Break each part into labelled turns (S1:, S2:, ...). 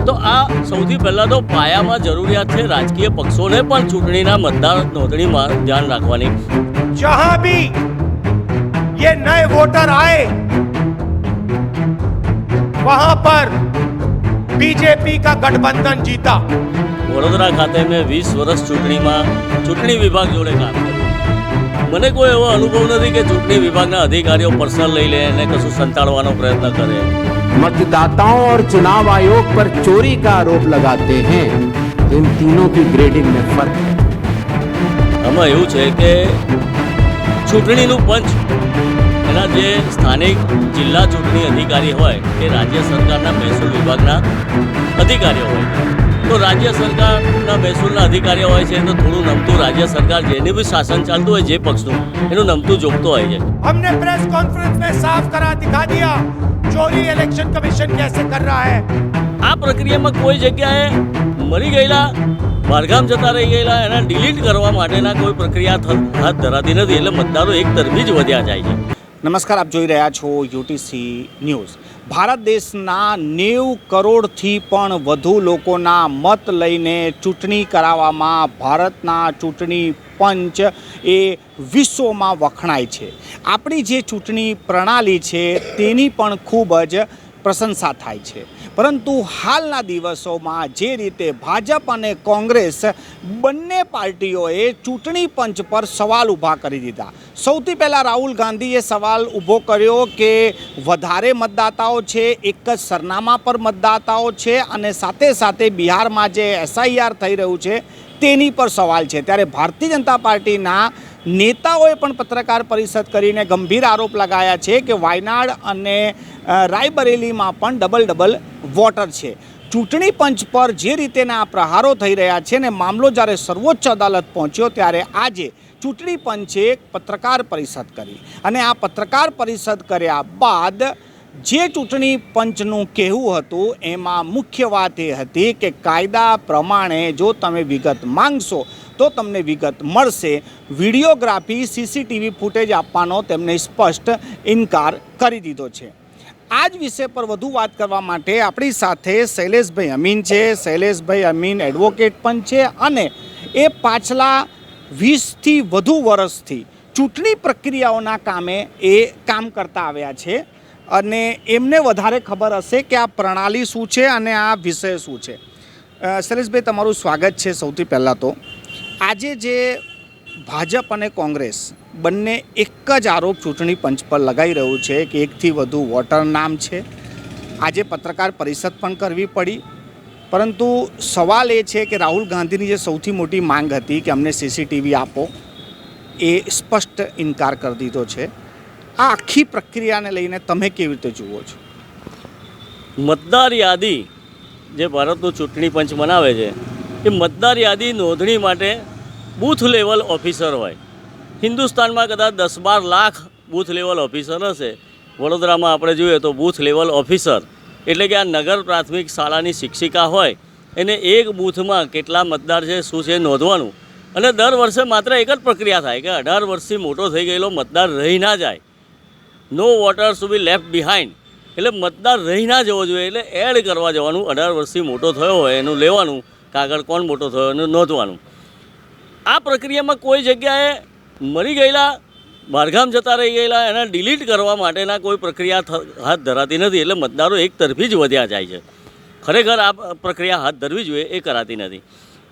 S1: તો આ સૌથી પહેલાં તો પાયામાં જરૂરિયાત છે રાજકીય પક્ષોને પણ ચૂંટણીના મતદાર નોંધણીમાં ધ્યાન રાખવાની
S2: जहां भी ये नए वोटर आए वहां पर बीजेपी का गठबंधन जीता
S1: વડોદરા ખાતે મેં વીસ વર્ષ ચૂંટણીમાં ચૂંટણી વિભાગ જોડે કામ કર્યું મને કોઈ એવો અનુભવ નથી કે ચૂંટણી વિભાગના અધિકારીઓ પર્સનલ લઈ લે અને કશું સંતાડવાનો પ્રયત્ન કરે
S3: मतदाताओं और चुनाव आयोग पर चोरी का आरोप लगाते हैं इन तीनों की ग्रेडिंग में फर्क है
S1: આમાં એવું છે કે ચૂંટણીનું પંચ એના જે સ્થાનિક જિલ્લા ચૂંટણી અધિકારી હોય એ રાજ્ય સરકારના મહેસૂલ વિભાગના અધિકારીઓ હોય તો રાજ્ય સરકારના મહેસૂલના અધિકારીઓ હોય છે તો થોડું નમતું રાજ્ય સરકાર જેની બી શાસન ચાલતું હોય જે પક્ષનું એનું નમતું જોગતો હોય છે
S2: हमने प्रेस कॉन्फ्रेंस में साफ करा दिखा दिया चोरी इलेक्शन कमीशन कैसे कर रहा है
S1: આ પ્રક્રિયામાં કોઈ જગ્યાએ મરી ગયેલા બહારગામ જતા રહી ગયેલા એના ડિલીટ કરવા માટેના કોઈ પ્રક્રિયા થ- હાથ ધરાતી નથી એટલે મતદારો એક તરફી જ વધ્યા જાય છે
S4: નમસ્કાર આપ જોઈ રહ્યા છો યુટીસી ન્યૂઝ ભારત દેશના નેવું કરોડથી પણ વધુ લોકોના મત લઈને ચૂંટણી કરાવવામાં ભારતના ચૂંટણી પંચ એ વિશ્વમાં વખણાય છે. આપણી જે ચૂંટણી પ્રણાલી છે તેની પણ ખૂબ જ પ્રશંસા થાય છે. પરંતુ હાલના દિવસોમાં જે રીતે ભાજપ અને કોંગ્રેસ બંને પાર્ટીઓએ ચૂંટણી પંચ પર સવાલ ઊભા કરી દીધા. સૌથી પહેલાં રાહુલ ગાંધીએ સવાલ ઊભો કર્યો કે વધારે મતદાતાઓ છે, એક જ સરનામા પર મતદાતાઓ છે અને સાથે સાથે બિહારમાં જે એસઆઈઆર થઈ રહ્યું છે તેની પર સવાલ છે. ત્યારે ભારતીય જનતા પાર્ટીના નેતાઓએ પણ પત્રકાર પરિષદ કરીને ગંભીર આરોપ લગાયા છે કે વાયનાડ અને રાયબરેલીમાં પણ ડબલ ડબલ વોટર છે. ચૂંટણી પંચ પર જે રીતેના પ્રહારો થઈ રહ્યા છે ને મામલો જ્યારે સર્વોચ્ચ અદાલત પહોંચ્યો ત્યારે આજે ચૂંટણી પંચે પત્રકાર પરિષદ કરી. અને આ પત્રકાર પરિષદ કર્યા બાદ જે ચૂંટણી પંચનું કહેવું હતું, એમાં મુખ્ય વાત એ હતી કે કાયદા પ્રમાણે જો તમે વિગત માંગશો, તો તમને વિગત મળશે. વિડીયોગ્રાફી, સીસીટીવી ફૂટેજ આપવાનો તેમને સ્પષ્ટ ઇનકાર કરી દીધો છે. આ જ વિષય પર વધુ વાત કરવા માટે આપણી સાથે શૈલેષભાઈ અમીન છે. શૈલેષભાઈ અમીન એડવોકેટ પણ છે અને એ પાછલા વીસથી વધુ વર્ષથી ચૂંટણી પ્રક્રિયાઓના કામે એ કામ કરતા આવ્યા છે. અને એમને વધારે ખબર હશે કે આ પ્રણાલી શું છે અને આ વિષય શું છે. શૈલેષભાઈ, તમારું સ્વાગત છે સૌથી પહેલાં તો. આજે જે ભાજપ અને કોંગ્રેસ બંને એક જ આરોપ ચૂંટણી પંચ પર લગાઈ રહ્યું છે કે એકથી વધુ વોટર નામ છે. આજે પત્રકાર પરિષદ પણ કરવી પડી. પરંતુ સવાલ એ છે કે રાહુલ ગાંધીની જે સૌથી મોટી માંગ હતી કે અમને સીસીટીવી આપો, એ સ્પષ્ટ ઇનકાર કરી દીધો છે. આ આખી પ્રક્રિયાને લઈને તમે કેવી રીતે જુઓ છો?
S1: મતદાર યાદી જે ભારતનું ચૂંટણી પંચ બનાવે છે, એ મતદાર યાદી નોંધણી માટે બૂથ લેવલ ઓફિસર હોય. હિન્દુસ્તાનમાં કદાચ દસ બાર લાખ બૂથ લેવલ ઓફિસર હશે. વડોદરામાં આપણે જોઈએ તો બૂથ લેવલ ઓફિસર, એટલે કે આ નગર પ્રાથમિક શાળાની શિક્ષિકા હોય, એને એક બૂથમાં કેટલા મતદાર છે, શું છે નોંધવાનું. અને દર વર્ષે માત્ર એક જ પ્રક્રિયા થાય કે અઢાર વર્ષથી મોટો થઈ ગયેલો મતદાર રહી ના જાય. No voter to be left behind એટલે મતદાર રહી ના જવો જોઈએ, એટલે એડ કરવા જવાનું. અઢાર વર્ષથી મોટો થયો હોય, એનું લેવાનું. કાગળ કોણ મોટો થયો એનું નોંધવાનું. આ પ્રક્રિયામાં કોઈ જગ્યાએ મરી ગયેલા, બહારગામ જતા રહી ગયેલા, એના ડિલીટ કરવા માટેના કોઈ પ્રક્રિયા હાથ ધરાતી નથી. એટલે મતદારો એક તરફી જ વધ્યા જાય છે. ખરેખર આ પ્રક્રિયા હાથ ધરવી જોઈએ, એ કરાતી નથી.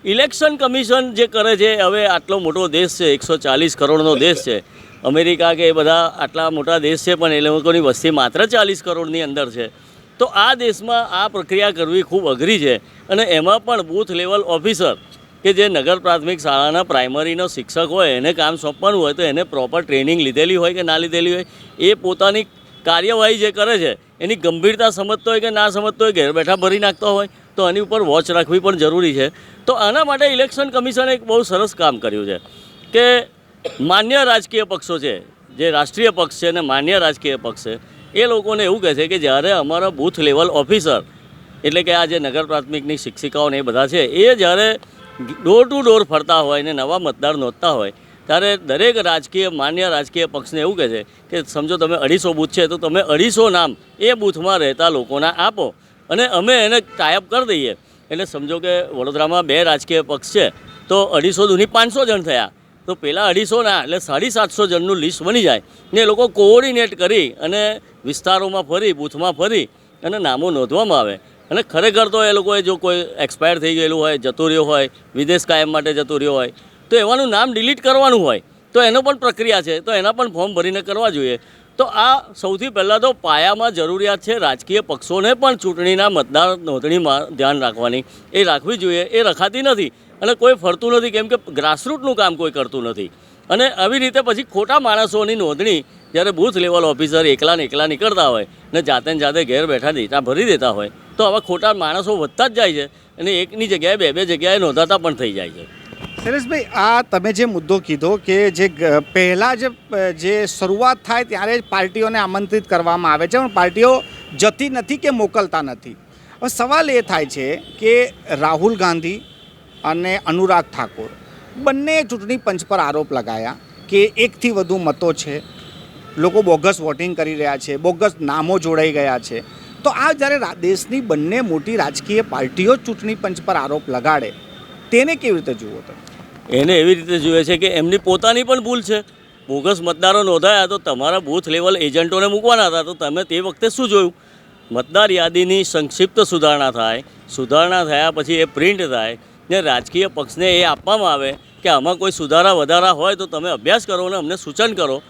S1: ઇલેક્શન કમિશન જે કરે છે, હવે આટલો મોટો દેશ છે, એકસો ચાલીસ કરોડનો દેશ છે. અમેરિકા કે એ બધા આટલા મોટા દેશ છે પણ એ લોકોની વસ્તી માત્ર ચાલીસ કરોડની અંદર છે. તો આ દેશમાં આ પ્રક્રિયા કરવી ખૂબ અઘરી છે અને એમાં પણ બૂથ લેવલ ઓફિસર કે જે નગર પ્રાથમિક શાળાના પ્રાઇમરીનો શિક્ષક હોય, એને કામ સોંપવાનું હોય તો એને પ્રોપર ટ્રેનિંગ લીધેલી હોય કે ના લીધેલી હોય, એ પોતાની કાર્યવાહી જે કરે છે, એની ગંભીરતા સમજતો હોય કે ના સમજતો હોય, ઘેર બેઠા ભરી નાખતો હોય, તો આની ઉપર વોચ રાખવી પણ જરૂરી છે. તો આના માટે ઇલેક્શન કમિશને એક બહુ સરસ કામ કર્યું છે કે માન્ય રાજકીય પક્ષો છે, જે રાષ્ટ્રીય પક્ષ છે અને માન્ય રાજકીય પક્ષ છે, એ લોકોને એવું કહે છે કે જ્યારે અમારા બૂથ લેવલ ઓફિસર, એટલે કે આ જે નગર પ્રાથમિકની શિક્ષિકાઓ ને એ બધા છે, એ જ્યારે ડોર ટુ ડોર ફરતા હોય ને નવા મતદાર નોંધતા હોય, ત્યારે દરેક રાજકીય, માન્ય રાજકીય પક્ષને એવું કહે છે કે સમજો તમે અઢીસો બૂથ છે, તો તમે અઢીસો નામ એ બૂથમાં રહેતા લોકોના આપો અને અમે એને ટાઈપ કરી દઈએ. એટલે સમજો કે વડોદરામાં બે રાજકીય પક્ષ છે, તો અઢીસો દૂની પાંચસો જણ થયા. તો પહેલાં અઢીસોના, એટલે સાડી સાતસો જણનું લિસ્ટ બની જાય. ને એ લોકો કોઓર્ડિનેટ કરી અને વિસ્તારોમાં ફરી બૂથમાં ફરી અને નામો નોંધવામાં આવે. અને ખરેખર તો એ લોકોએ જો કોઈ એક્સપાયર થઈ ગયેલું હોય, જતો રહ્યો હોય, વિદેશ કાયમ માટે જતો રહ્યો હોય, તો એવાનું નામ ડિલીટ કરવાનું હોય. તો એનો પણ પ્રક્રિયા છે, તો એના પણ ફોર્મ ભરીને કરવા જોઈએ. તો આ સૌથી પહેલાં તો પાયામાં જરૂરિયાત છે રાજકીય પક્ષોને પણ ચૂંટણીના મતદાર નોંધણીમાં ધ્યાન રાખવાની. એ રાખવી જોઈએ, એ રખાતી નથી. અને કોઈ ફરતું નથી, કેમ કે ગ્રાસરૂટનું કામ કોઈ કરતું નથી. અને આવી રીતે પછી ખોટા માણસોની નોંધણી જ્યારે બૂથ લેવલ ઓફિસર એકલા ને એકલા નીકળતા હોય ને જાતે જાતે ઘેર બેઠા ડેટા ભરી દેતા હોય, તો આવા ખોટા માણસો વધતા જ જાય છે અને એકની જગ્યાએ બે બે જગ્યાએ નોંધાતા પણ થઈ જાય છે.
S4: શૈલેષભાઈ, આ તમે જે મુદ્દો કીધો કે જે પહેલાં જે જે શરૂઆત થાય ત્યારે જ પાર્ટીઓને આમંત્રિત કરવામાં આવે છે, પણ પાર્ટીઓ જતી નથી કે મોકલતા નથી. હવે સવાલ એ થાય છે કે રાહુલ ગાંધી અને અનુરાગ ઠાકોર બંને ચૂંટણી પંચ પર આરોપ લગાયા કે એકથી વધુ મતો છે, લોકો બોગસ વોટિંગ કરી રહ્યા છે, બોગસ નામો જોડાઈ ગયા છે. તો આ જ્યારે દેશની બંને મોટી રાજકીય પાર્ટીઓ ચૂંટણી પંચ પર આરોપ લગાડે તેને કેવી રીતે જુઓ તમે?
S1: એને એવી રીતે જોઈએ છે કે એમની પોતાની પણ ભૂલ છે. બોગસ મતદારો નોંધાયા તો તમારા બૂથ લેવલ એજન્ટોને મૂકવાના હતા. તો તમે તે વખતે શું જોયું? મતદાર યાદીની સંક્ષિપ્ત સુધારણા થાય. સુધારણા થયા પછી એ પ્રિન્ટ થાય ને રાજકીય પક્ષને એ આપવામાં આવે કે આમાં કોઈ સુધારા વધારા હોય તો તમે અભ્યાસ કરો અને અમને સૂચન કરો.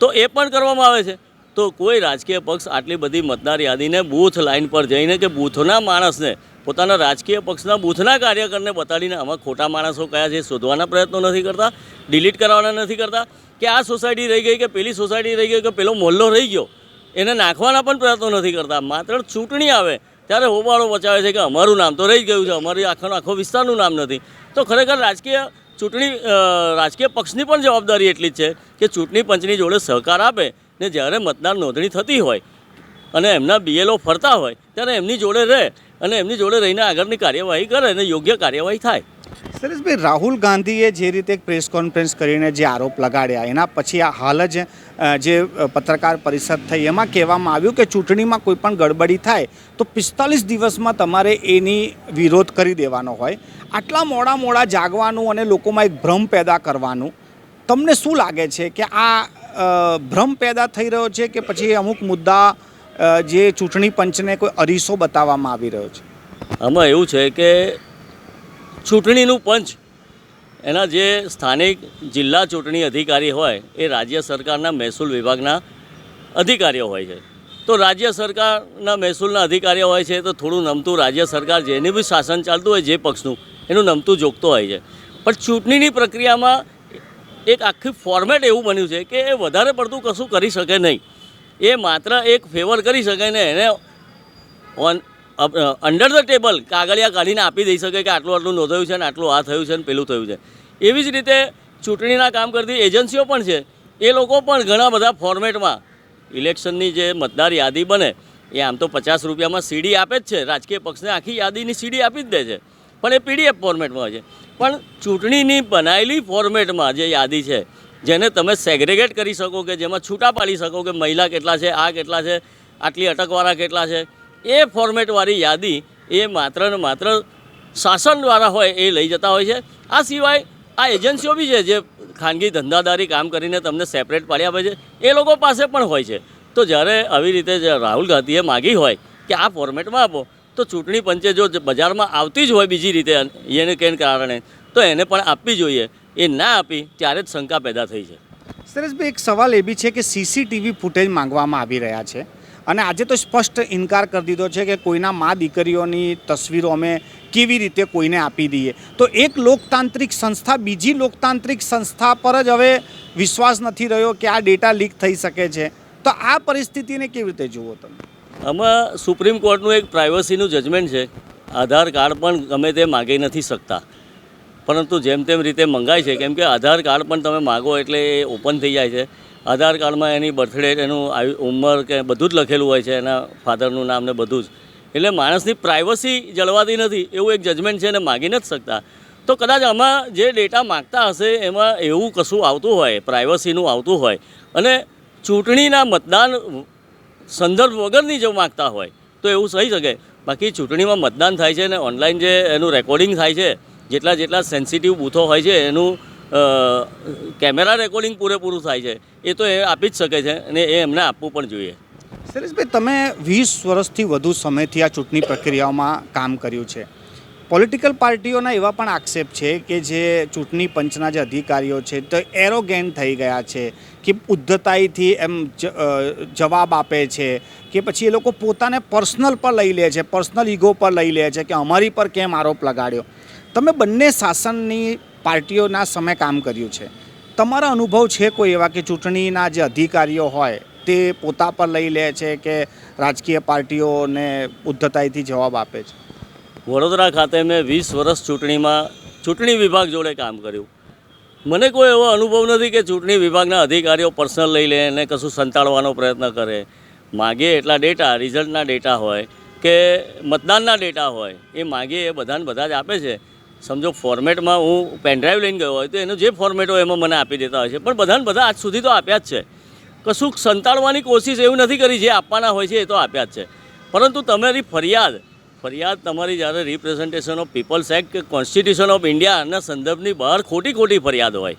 S1: તો એ પણ કરવામાં આવે છે. તો કોઈ રાજકીય પક્ષ આટલી બધી મતદાર યાદીને બૂથ લાઇન પર જઈને કે બૂથના માણસને પોતાના રાજકીય પક્ષના બૂથના કાર્યકરને બતાડીને આમાં ખોટા માણસો કયા છે શોધવાના પ્રયત્નો નથી કરતા, ડિલીટ કરવાના નથી કરતા, કે આ સોસાયટી રહી ગઈ કે પેલી સોસાયટી રહી ગઈ કે પેલો મોહલ્લો રહી ગયો, એને નાખવાના પણ પ્રયત્નો નથી કરતા. માત્ર ચૂંટણી આવે ત્યારે હોબાળો બચાવે છે કે અમારું નામ તો રહી ગયું છે, અમારી આખો આખો વિસ્તારનું નામ નથી. તો ખરેખર રાજકીય ચૂંટણી રાજકીય પક્ષની પણ જવાબદારી એટલી જ છે કે ચૂંટણી પંચની જોડે સહકાર આપે ને જ્યારે મતદાર નોંધણી થતી હોય અને એમના બીએલઓ ફરતા હોય, ત્યારે એમની જોડે રહે અને એમની જોડે રહીને આગળની કાર્યવાહી કરે અને યોગ્ય કાર્યવાહી થાય.
S4: સુરેશભાઈ રાહુલ ગાંધીએ જે રીતે એક પ્રેસ કોન્ફરન્સ કરીને જે આરોપ લગાડ્યા, એના પછી આ હાલ જ જે પત્રકાર પરિષદ થઈ, એમાં કહેવામાં આવ્યું કે ચૂંટણીમાં કોઈ પણ ગડબડી થાય, તો પિસ્તાલીસ દિવસમાં તમારે એની વિરોધ કરી દેવાનો હોય. આટલા મોડા મોડા જાગવાનું અને લોકોમાં એક ભ્રમ પેદા કરવાનું, તમને શું લાગે છે કે આ ભ્રમ પેદા થઈ રહ્યો છે કે પછી અમુક મુદ્દા જે ચૂંટણી પંચને કોઈ અરીસો બતાવવામાં આવી રહ્યો છે?
S1: આમાં એવું છે કે ચૂંટણીનું પંચ, એના જે સ્થાનિક જિલ્લા ચૂંટણી અધિકારી હોય, એ રાજ્ય સરકારના મહેસૂલ વિભાગના અધિકારીઓ હોય છે. તો રાજ્ય સરકારના મહેસૂલના અધિકારીઓ હોય છે, તો થોડું નમતું રાજ્ય સરકાર જેની બી શાસન ચાલતું હોય, જે પક્ષનું, એનું નમતું જોગતો હોય છે. પણ ચૂંટણીની પ્રક્રિયામાં એક આખી ફોર્મેટ એવું બન્યું છે કે એ વધારે પડતું કશું કરી શકે નહીં. એ માત્ર એક ફેવર કરી શકે ને એને ઓન અંડર ધ ટેબલ કાગળિયા કાઢીને આપી દઈ શકે કે આટલું આટલું નોંધાયું છે ને આટલું આ થયું છે ને પેલું થયું છે. એવી જ રીતે ચૂંટણીના કામ કરતી એજન્સીઓ પણ છે. એ લોકો પણ ઘણા બધા ફોર્મેટમાં ઇલેક્શનની જે મતદાર યાદી બને, એ આમ તો પચાસ રૂપિયામાં સીડી આપે જ છે. રાજકીય પક્ષને આખી યાદીની સીડી આપી જ દે છે. પણ એ પીડીએફ ફોર્મેટમાં હોય છે. પણ ચૂંટણીની બનાવેલી ફોર્મેટમાં જે યાદી છે, જેને તમે સેગ્રેગેટ કરી શકો કે જેમાં છૂટા પાડી શકો કે મહિલા કેટલા છે, આ કેટલા છે, આટલી અટકવાળા કેટલા છે, એ ફોર્મેટવાળી યાદી એ માત્ર ને માત્ર શાસન દ્વારા હોય એ લઈ જતા હોય છે. આ સિવાય આ એજન્સીઓ બી છે જે ખાનગી ધંધાદારી કામ કરીને તમને સેપરેટ પાડી આપે છે એ લોકો પાસે પણ હોય છે. તો જ્યારે આવી રીતે રાહુલ ગાંધીએ માગી હોય કે આ ફોર્મેટમાં આપો તો ચૂંટણી પંચે જો બજારમાં આવતી જ હોય બીજી રીતે એને કે કારણે, તો એને પણ આપવી જોઈએ. એ ના આપી, ત્યારે જ શંકા પેદા થઈ છે.
S4: સુરેશભાઈ, એક સવાલ એ બી છે કે સીસીટીવી ફૂટેજ માંગવામાં આવી રહ્યા છે. અને આજે તો સ્પષ્ટ ઇનકાર કરી દીધો છે કે કોઈના મા દીકરીઓની તસવીરો અમે કેવી રીતે કોઈને આપી દઈએ. તો એક લોકતાંત્રિક સંસ્થા, બીજી લોકતાંત્રિક સંસ્થા પર જ હવે વિશ્વાસ નથી રહ્યો કે આ ડેટા લીક થઈ શકે છે. તો આ પરિસ્થિતિને કેવી રીતે જુઓ તમે?
S1: આમાં સુપ્રીમ કોર્ટનું એક પ્રાઇવસીનું જજમેન્ટ છે. આધાર કાર્ડ પણ ગમે તે માગી નથી શકતા. પરંતુ જેમ તેમ રીતે મંગાય છે, કેમ કે આધાર કાર્ડ પણ તમે માગો એટલે એ ઓપન થઈ જાય છે. આધાર કાર્ડમાં એની બર્થડે એનું ઉંમર કે બધું જ લખેલું હોય છે, એના ફાધરનું નામ ને બધું જ. એટલે માણસની પ્રાઇવસી જળવાતી નથી, એવું એક જજમેન્ટ છે એને માગી નથી શકતા. તો કદાચ આમાં જે ડેટા માગતા હશે, એમાં એવું કશું આવતું હોય પ્રાઇવસીનું આવતું હોય. અને ચૂંટણીના મતદાન સંદર્ભ વગરની જો માગતા હોય, તો એવું થઈ શકે. બાકી ચૂંટણીમાં મતદાન થાય છે અને ઓનલાઈન જે એનું રેકોર્ડિંગ થાય છે, જેટલા જેટલા સેન્સિટિવ બૂથો હોય છે, એનું કેમેરા રેકોર્ડિંગ પૂરેપૂરું થાય છે, એ તો એ આપી જ શકે છે અને એ એમને આપવું પણ જોઈએ.
S4: શૈલેષભાઈ, તમે વીસ વર્ષથી વધુ સમયથી આ ચૂંટણી પ્રક્રિયાઓમાં કામ કર્યું છે. પોલિટિકલ પાર્ટીઓના એવા પણ આક્ષેપ છે કે જે ચૂંટણી પંચના જે અધિકારીઓ છે, તો એરોગેન થઈ ગયા છે, કે ઉદ્ધતાઈથી એમ જવાબ આપે છે, કે પછી એ લોકો પોતાને પર્સનલ પર લઈ લે છે, પર્સનલ ઈગો પર લઈ લે છે કે અમારી પર કેમ આરોપ લગાડ્યો. તમે બંને શાસનની પાર્ટીઓના સમય કામ કર્યું છે. તમારા અનુભવ છે કોઈ એવા કે ચૂંટણીના જે અધિકારીઓ હોય તે પોતા પર લઈ લે છે કે રાજકીય પાર્ટીઓને ઉદ્ધતાઈથી જવાબ આપે છે?
S1: વડોદરા ખાતે મેં વીસ વર્ષ ચૂંટણીમાં ચૂંટણી વિભાગ જોડે કામ કર્યું. મને કોઈ એવો અનુભવ નથી કે ચૂંટણી વિભાગના અધિકારીઓ પર્સનલ લઈ લે અને કશું સંતાડવાનો પ્રયત્ન કરે. માગે એટલા ડેટા, રિઝલ્ટના ડેટા હોય કે મતદાનના ડેટા હોય, એ માગે એ બધાને બધા જ આપે છે. સમજો ફોર્મેટમાં હું પેનડ્રાઈવ લઈને ગયો હોય તો એનો જે ફોર્મેટ હોય એમાં મને આપી દેતા હોય છે. પણ બધાને બધા આજ સુધી તો આપ્યા જ છે. કશું સંતાડવાની કોશિશ એવું નથી કરી, જે આપવાના હોય છે એ તો આપ્યા જ છે. પરંતુ તમારી ફરિયાદ ફરિયાદ તમારી જ્યારે રિપ્રેઝન્ટેશન ઓફ પીપલ્સ એક્ટ કે કોન્સ્ટિટ્યુશન ઓફ ઇન્ડિયાના સંદર્ભની બહાર ખોટી ખોટી ફરિયાદ હોય.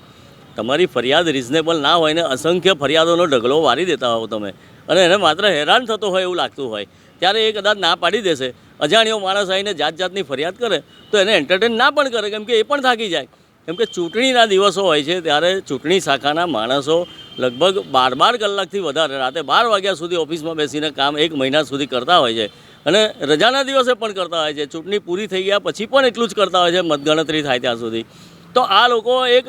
S1: તમારી ફરિયાદ રિઝનેબલ ના હોય ને અસંખ્ય ફરિયાદોનો ઢગલો વારી દેતા હો તમે. અને એને માત્ર હેરાન થતો હોય એવું લાગતું હોય. ત્યારે એ કદાચ ના પાડી દેશે. અજાણ્યો માણસ આવીને જાત જાતની ફરિયાદ કરે તો એને એન્ટરટેન ના પણ કરે, કેમ કે એ પણ થાકી જાય. કેમ કે ચૂંટણીના દિવસો હોય છે ત્યારે ચૂંટણી શાખાના માણસો લગભગ બાર બાર કલાકથી વધારે, રાતે બાર વાગ્યા સુધી ઓફિસમાં બેસીને કામ એક મહિના સુધી કરતા હોય છે. અને રજાના દિવસે પણ કરતા હોય છે. ચૂંટણી પૂરી થઈ ગયા પછી પણ એટલું જ કરતા હોય છે, મતગણતરી થાય ત્યાં સુધી. તો આ લોકો એક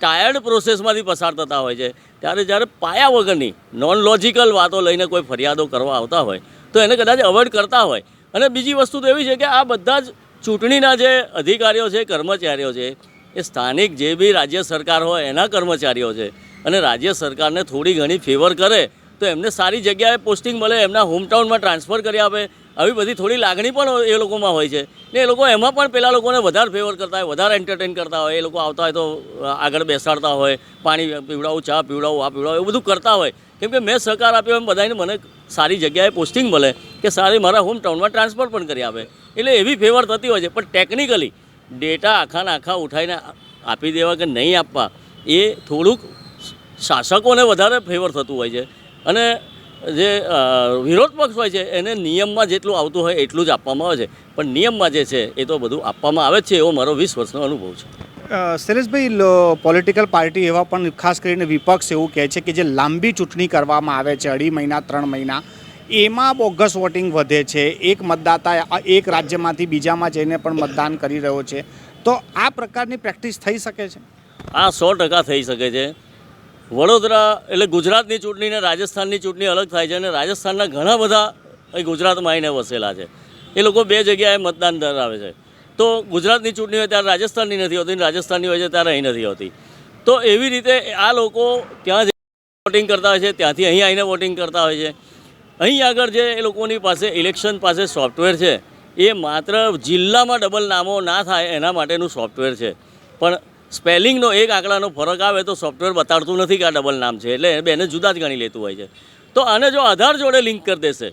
S1: ટાયર્ડ પ્રોસેસમાંથી પસાર થતા હોય છે. ત્યારે જ્યારે પાયા વગરની નોન લોજિકલ વાતો લઈને કોઈ ફરિયાદો કરવા આવતા હોય, તો એને કદાચ અવોઇડ કરતા હોય. અને બીજી વસ્તુ તો એવી છે કે આ બધા જ ચૂંટણીના જે અધિકારીઓ છે, કર્મચારીઓ છે, એ સ્થાનિક જે બી રાજ્ય સરકાર હોય, એના કર્મચારીઓ છે. અને રાજ્ય સરકારને થોડી ઘણી ફેવર કરે, તો એમને સારી જગ્યાએ પોસ્ટિંગ મળે, એમના હોમટાઉનમાં ટ્રાન્સફર કરી આપે આવી બધી થોડી લાગણી પણ એ લોકોમાં હોય છે. ને એ લોકો એમાં પણ પેલા લોકોને વધારે ફેવર કરતા હોય, વધારે એન્ટરટેન કરતા હોય, એ લોકો આવતા હોય તો આગળ બેસાડતા હોય, પાણી પીવડાવું, ચા પીવડાવું, આ પીવડાવું, એવું બધું કરતા હોય. કેમ કે મેં સહકાર આપ્યો એમ બધાને મને સારી જગ્યાએ પોસ્ટિંગ મળે કે સારી મારા હોમટાઉનમાં ટ્રાન્સફર પણ કરી આપે. એટલે એવી ફેવર થતી હોય છે. પણ ટેકનિકલી ડેટા આખાને આખા ઉઠાવીને આપી દેવા કે નહીં આપવા, એ થોડુંક શાસકોને વધારે ફેવર થતું હોય છે. અને જે વિરોધ પક્ષ હોય છે એને નિયમમાં જેટલું આવતું હોય એટલું જ આપવામાં આવે છે. પણ નિયમમાં જે છે એ તો બધું આપવામાં આવે જ છે એવો મારો વીસ વર્ષનો અનુભવ છે.
S4: શૈલેષભાઈ પોલિટિકલ પાર્ટી એવા પણ ખાસ કરીને વિપક્ષ એવું કહે છે કે જે લાંબી ચૂંટણી કરવામાં આવે છે અઢી મહિના ત્રણ મહિના એમાં બોગસ વોટિંગ વધે છે. એક મતદાતા આ એક રાજ્યમાંથી બીજામાં જઈને પણ મતદાન કરી રહ્યો છે. તો આ પ્રકારની પ્રેક્ટિસ થઈ શકે છે?
S1: આ સો ટકા થઈ શકે છે. વડોદરા એટલે ગુજરાતની ચૂંટણી ને રાજસ્થાનની ચૂંટણી અલગ થાય છે અને રાજસ્થાનના ઘણા બધા અહીં ગુજરાતમાં આવીને વસેલા છે. એ લોકો બે જગ્યાએ મતદાન ધરાવે છે. તો ગુજરાતની ચૂંટણી હોય ત્યારે રાજસ્થાનની નથી હોતી રાજસ્થાનની હોય છે ત્યારે અહીં નથી હોતી. તો એવી રીતે આ લોકો ત્યાં વોટિંગ કરતા હોય છે, ત્યાંથી અહીં આવીને વોટિંગ કરતા હોય છે. અહીં આગળ જે એ લોકોની પાસે ઇલેક્શન પાસે સોફ્ટવેર છે, એ માત્ર જિલ્લામાં ડબલ નામો ના થાય એના માટેનું સોફ્ટવેર છે. પણ સ્પેલિંગનો એક આંકડાનો ફરક આવે તો સોફ્ટવેર બતાડતું નથી કે આ ડબલ નામ છે, એટલે બેને જુદા જ ગણી લેતું હોય છે. તો આને જો આધાર જોડે લિંક કરી દેશે,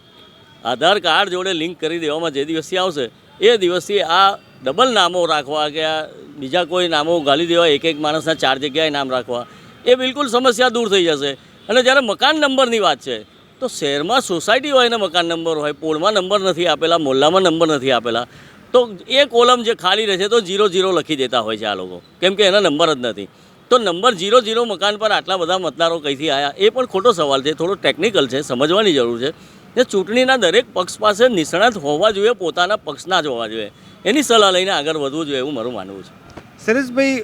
S1: આધાર કાર્ડ જોડે લિંક કરી દેવામાં જે દિવસથી આવશે, એ દિવસથી આ ડબલ નામો રાખવા કે આ બીજા કોઈ નામો ગાલી દેવા, એક એક માણસના ચાર જગ્યાએ નામ રાખવા, એ બિલકુલ સમસ્યા દૂર થઈ જશે. અને જ્યારે મકાન નંબરની વાત છે, તો શહેરમાં સોસાયટી હોય ને મકાન નંબર હોય, પોળમાં નંબર નથી આપેલા, મોલ્લામાં નંબર નથી આપેલા તો એ કોલમ જે ખાલી રહેશે તો જીરો જીરો લખી દેતા હોય છે આ લોકો. કેમ કે એના નંબર જ નથી. તો નંબર ઝીરો ઝીરો મકાન પર આટલા બધા મતદારો કઈથી આવ્યા એ પણ ખોટો સવાલ છે, થોડો ટેકનિકલ છે, સમજવાની જરૂર છે. કે ચૂંટણીના દરેક પક્ષ પાસે નિષ્ણાત હોવા જોઈએ, પોતાના પક્ષના જ હોવા જોઈએ. એની સલાહ લઈને આગળ વધવું જોઈએ એવું મારું માનવું છે.
S4: સરેશભાઈ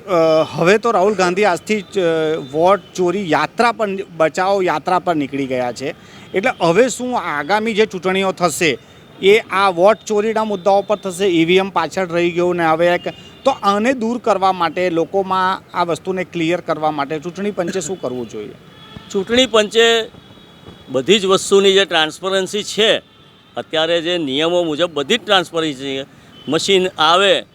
S4: હવે તો રાહુલ ગાંધી આજથી વોટ ચોરી યાત્રા પર, બચાવ યાત્રા પર નીકળી ગયા છે. એટલે હવે શું આગામી જે ચૂંટણીઓ થશે એ આ વોટ ચોરીના મુદ્દાઓ પર થશે, ઈવીએમ પાછળ રહી ગયું ને હવે એક તો આને દૂર કરવા માટે લોકોમાં આ વસ્તુને ક્લિયર કરવા માટે ચૂંટણી પંચે શું કરવું જોઈએ?
S1: ચૂંટણી પંચે બધી જ વસ્તુની જે ટ્રાન્સપરન્સી છે, અત્યારે જે નિયમો મુજબ બધી જ ટ્રાન્સપરન્સી મશીન આવે,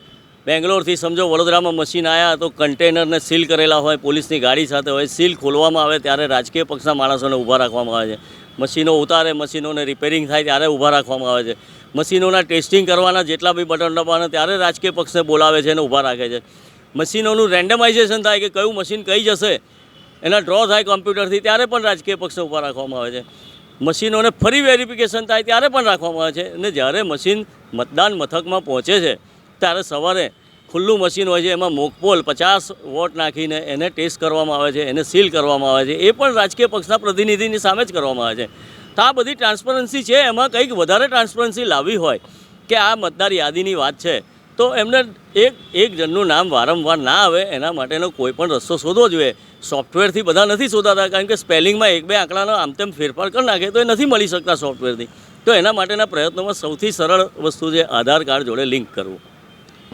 S1: બેંગ્લોરથી સમજો વડોદરામાં મશીન આવ્યા તો કન્ટેનરને સીલ કરેલા હોય, પોલીસની ગાડી સાથે હોય, સીલ ખોલવામાં આવે ત્યારે રાજકીય પક્ષના માણસોને ઊભા રાખવામાં આવે છે. મશીનો ઉતારે, મશીનોને રિપેરિંગ થાય ત્યારે ઊભા રાખવામાં આવે છે. મશીનોના ટેસ્ટિંગ કરવાના જેટલા બી બટન દબાવવાના ત્યારે રાજકીય પક્ષને બોલાવે છે અને ઊભા રાખે છે. મશીનોનું રેન્ડમાઇઝેશન થાય કે કયું મશીન કઈ જશે, એના ડ્રો થાય કોમ્પ્યુટરથી ત્યારે પણ રાજકીય પક્ષને ઊભા રાખવામાં આવે છે. મશીનોને ફરી વેરિફિકેશન થાય ત્યારે પણ રાખવામાં આવે છે. અને જ્યારે મશીન મતદાન મથકમાં પહોંચે છે, ત્યારે સવારે ખુલ્લું મશીન હોય છે, એમાં મોકપોલ પચાસ વોટ નાખીને એને ટેસ્ટ કરવામાં આવે છે, એને સીલ કરવામાં આવે છે, એ પણ રાજકીય પક્ષના પ્રતિનિધિની સામે જ કરવામાં આવે છે. તો આ બધી ટ્રાન્સપરન્સી છે, એમાં કંઈક વધારે ટ્રાન્સપરન્સી લાવવી હોય કે આ મતદાર યાદીની વાત છે, તો એમને એક એક જણનું નામ વારંવાર ના આવે, એના માટેનો કોઈ પણ રસ્તો શોધવો જોઈએ. સોફ્ટવેરથી બધા નથી શોધાતા, કારણ કે સ્પેલિંગમાં એક બે આંકડાનો આમ તેમ ફેરફાર કરી નાખે તો એ નથી મળી શકતા સોફ્ટવેરથી તો એના માટેના પ્રયત્નોમાં સૌથી સરળ વસ્તુ છે, આધાર કાર્ડ જોડે લિંક કરવું.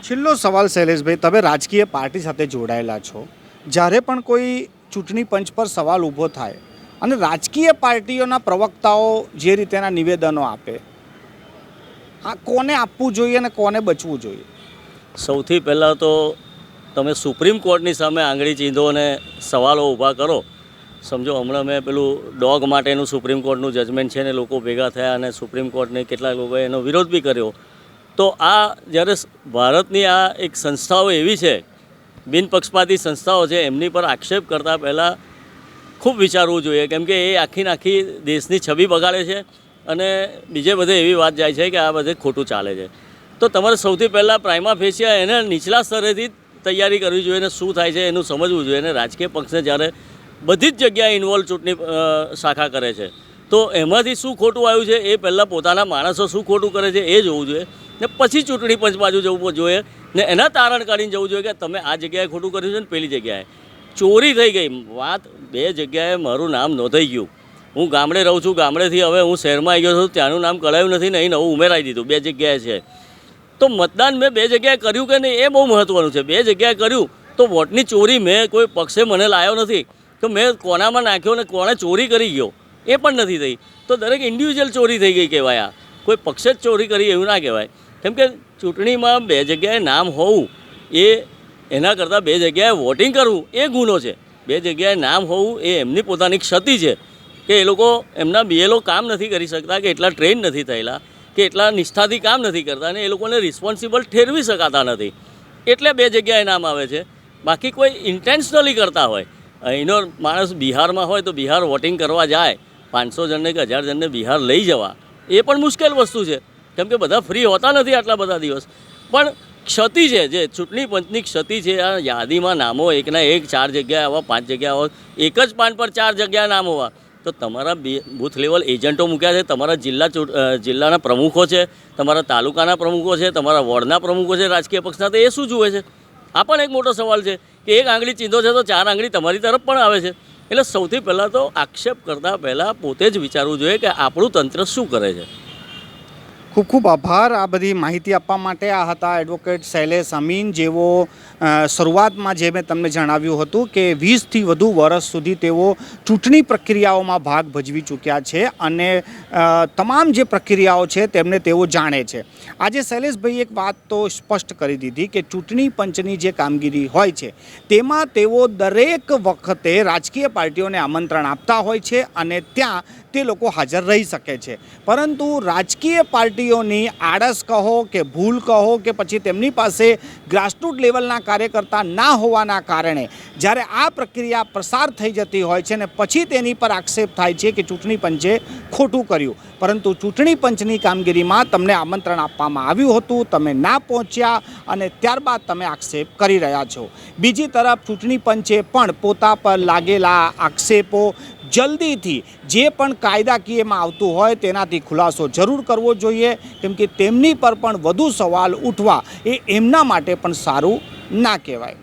S4: છેલ્લો સવાલ શૈલેષભાઈ, તમે રાજકીય પાર્ટી સાથે જોડાયેલા છો. જ્યારે પણ કોઈ ચૂંટણી પંચ પર સવાલ ઊભો થાય અને રાજકીય પાર્ટીઓના પ્રવક્તાઓ જે રીતેના નિવેદનો આપે, આ કોને આપવું જોઈએ અને કોને બચવું જોઈએ?
S1: સૌથી પહેલાં તો તમે સુપ્રીમ કોર્ટની સામે આંગળી ચીંધો અને સવાલો ઊભા કરો. સમજો, હમણાં મેં પેલું ડોગ માટેનું સુપ્રીમ કોર્ટનું જજમેન્ટ છે ને લોકો ભેગા થયા અને સુપ્રીમ કોર્ટને કેટલાક લોકોએ એનો વિરોધ બી કર્યો. તો આ જ્યારે ભારતની આ એક સંસ્થાઓ એવી છે, બિનપક્ષપાતી સંસ્થાઓ છે, એમની પર આક્ષેપ કરતાં પહેલાં ખૂબ વિચારવું જોઈએ. કેમ કે એ આખી આખી દેશની છબી બગાડે છે અને બીજે બધે એવી વાત જાય છે કે આ બધે ખોટું ચાલે છે. તો તમારે સૌથી પહેલાં પ્રાઇમા ફેસિયા એને નીચલા સ્તરેથી તૈયારી કરવી જોઈએ અને શું થાય છે એનું સમજવું જોઈએ અને રાજકીય પક્ષને જ્યારે બધી જ જગ્યાએ ઇન્વોલ્વ ચૂંટણી શાખા કરે છે. તો એમાંથી શું ખોટું આવ્યું છે એ પહેલાં પોતાના માણસો શું ખોટું કરે છે એ જોવું જોઈએ. ને પછી ચૂંટણી પંચ બાજુ જવું જોઈએ. ને એના તારણ કાઢીને જવું જોઈએ કે તમે આ જગ્યાએ ખોટું કર્યું છે ને પેલી જગ્યાએ. ચોરી થઈ ગઈ. વાત બે જગ્યાએ મારું નામ નોંધાઈ ગયું. હું ગામડે રહું છું. ગામડેથી હવે હું શહેરમાં આવી ગયો છું. ત્યાંનું નામ કળાયું નથી ને અહીં નવું ઉમેરાઈ દીધું. બે જગ્યાએ છે. તો મતદાન મેં બે જગ્યાએ કર્યું કે નહીં એ બહુ મહત્ત્વનું છે. બે જગ્યાએ કર્યું તો વોટની ચોરી મેં કોઈ પક્ષે મને લાવ્યો નથી. તો મેં કોનામાં નાખ્યો ને કોણે ચોરી કરી ગયો. એ પણ નથી થઈ. તો દરેક ઇન્ડિવિજ્યુઅલ ચોરી થઈ ગઈ કહેવાય આ. કોઈ પક્ષે જ ચોરી કરી એવું ના કહેવાય. કેમ કે ચૂંટણીમાં બે જગ્યાએ નામ હોવું એ એના કરતાં બે જગ્યાએ વોટિંગ કરવું એ ગુનો છે. બે જગ્યાએ નામ હોવું એ એમની પોતાની ક્ષતિ છે કે એ લોકો એમના બીએલઓ કામ નથી કરી શકતા, કે એટલા ટ્રેન નથી થયેલા, કે એટલા નિષ્ઠાથી કામ નથી કરતા અને એ લોકોને રિસ્પોન્સિબલ ઠેરવી શકાતા નથી. એટલે બે જગ્યાએ નામ આવે છે. બાકી કોઈ ઇન્ટેન્શનલી કરતા હોય. અહીંનો માણસ બિહારમાં હોય તો બિહાર વોટિંગ કરવા જાય. પાંચસો જણને કે હજાર જણને બિહાર લઈ જવા. એ પણ મુશ્કેલ વસ્તુ છે. કેમ કે બધા ફ્રી હોતા નથી આટલા બધા દિવસ. પણ ક્ષતિ છે, જે ચૂંટણી પંચની ક્ષતિ છે, આ યાદીમાં નામો એકના એક, ચાર જગ્યાએ આવા, પાંચ જગ્યા હોય એક જ પાન પર ચાર જગ્યાએ નામ હોવા. તો તમારા બૂથ લેવલ એજન્ટો મૂક્યા છે, તમારા જિલ્લા ચૂંટ- જિલ્લાના પ્રમુખો છે, તમારા તાલુકાના પ્રમુખો છે, તમારા વોર્ડના પ્રમુખો છે, રાજકીય પક્ષના, તો એ શું જુએ છે? આ પણ એક મોટો સવાલ છે કે એક આંગળી ચીંધો છે તો ચાર આંગળી તમારી તરફ પણ આવે છે. એટલે સૌથી પહેલાં તો આક્ષેપ કરતાં પહેલાં પોતે જ વિચારવું જોઈએ કે આપણું તંત્ર શું કરે છે?
S4: ખૂબ ખૂબ આભાર. આ બધી માહિતી આપવા માટે આ હતા એડવોકેટ શૈલેષ અમીન, જેઓ શરૂઆતમાં જે મેં તમને જણાવ્યું હતું કે વીસથી વધુ વર્ષ સુધી તેઓ ચૂંટણી પ્રક્રિયાઓમાં ભાગ ભજવી ચૂક્યા છે અને તમામ જે પ્રક્રિયાઓ છે તેમને તેઓ જાણે છે. આજે શૈલેષભાઈ એક વાત તો સ્પષ્ટ કરી દીધી કે ચૂંટણી પંચની જે કામગીરી હોય છે, તેમાં તેઓ દરેક વખતે રાજકીય પાર્ટીઓને આમંત્રણ આપતા હોય છે અને ત્યાં તે લોકો હાજર રહી શકે છે. પરંતુ રાજકીય પાર્ટીઓની આળસ કહો કે ભૂલ કહો કે પછી તેમની પાસે ગ્રાસરૂટ લેવલના કાર્યકર્તા ના હોવાના કારણે જ્યારે આ પ્રક્રિયા પ્રસાર થઈ જતી હોય છે ને પછી તેની પર આક્ષેપ થાય છે કે ચૂંટણી પંચે ખોટું કર્યું. પરંતુ ચૂંટણી પંચની કામગીરીમાં તમને આમંત્રણ આપવામાં આવ્યું હતું, તમે ના પહોંચ્યા અને ત્યારબાદ તમે આક્ષેપ કરી રહ્યા છો. બીજી તરફ ચૂંટણી પંચે પણ પોતા પર લાગેલા આક્ષેપો જલ્દીથી જે પણ કાયદાકીયમાં આવતું હોય તેનાથી ખુલાસો જરૂર કરવો જોઈએ. કેમ કે તેમની પર પણ વધુ સવાલ ઉઠવા એ એમના માટે પણ સારું ના કહેવાય.